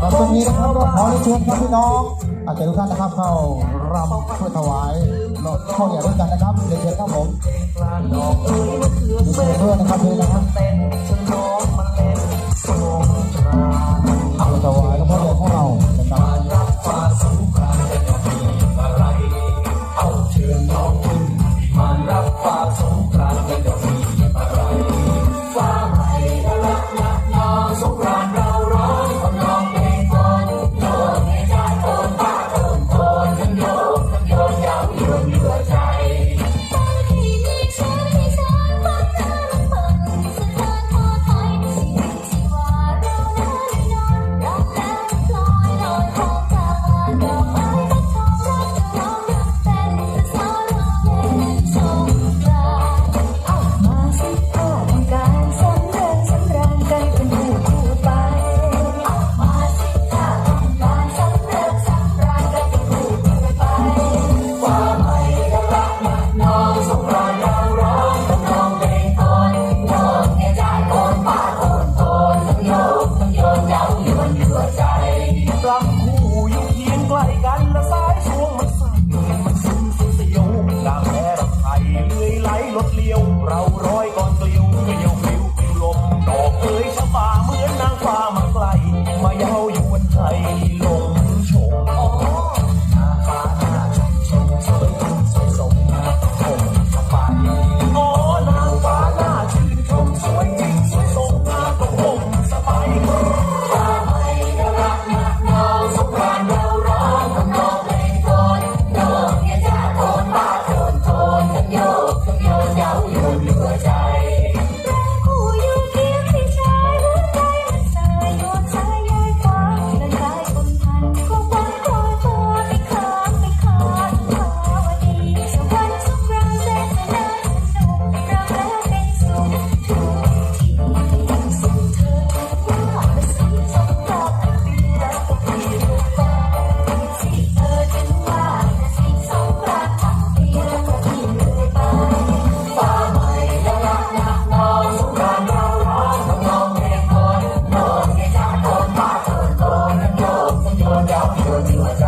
ครับตรงนี้นะครับก็ขอเชิญครับพี่น้อง อาจจะทุกท่านนะครับเข้ารำเพื่อถวายหลอดข้าวเหนียวด้วยกันนะครับเรียนเชิญครับผมดูเชิญเพื่อนนะครับเพื่อนนะครับถวายกับพ่อหลวงของเราเป็นะครับ 我听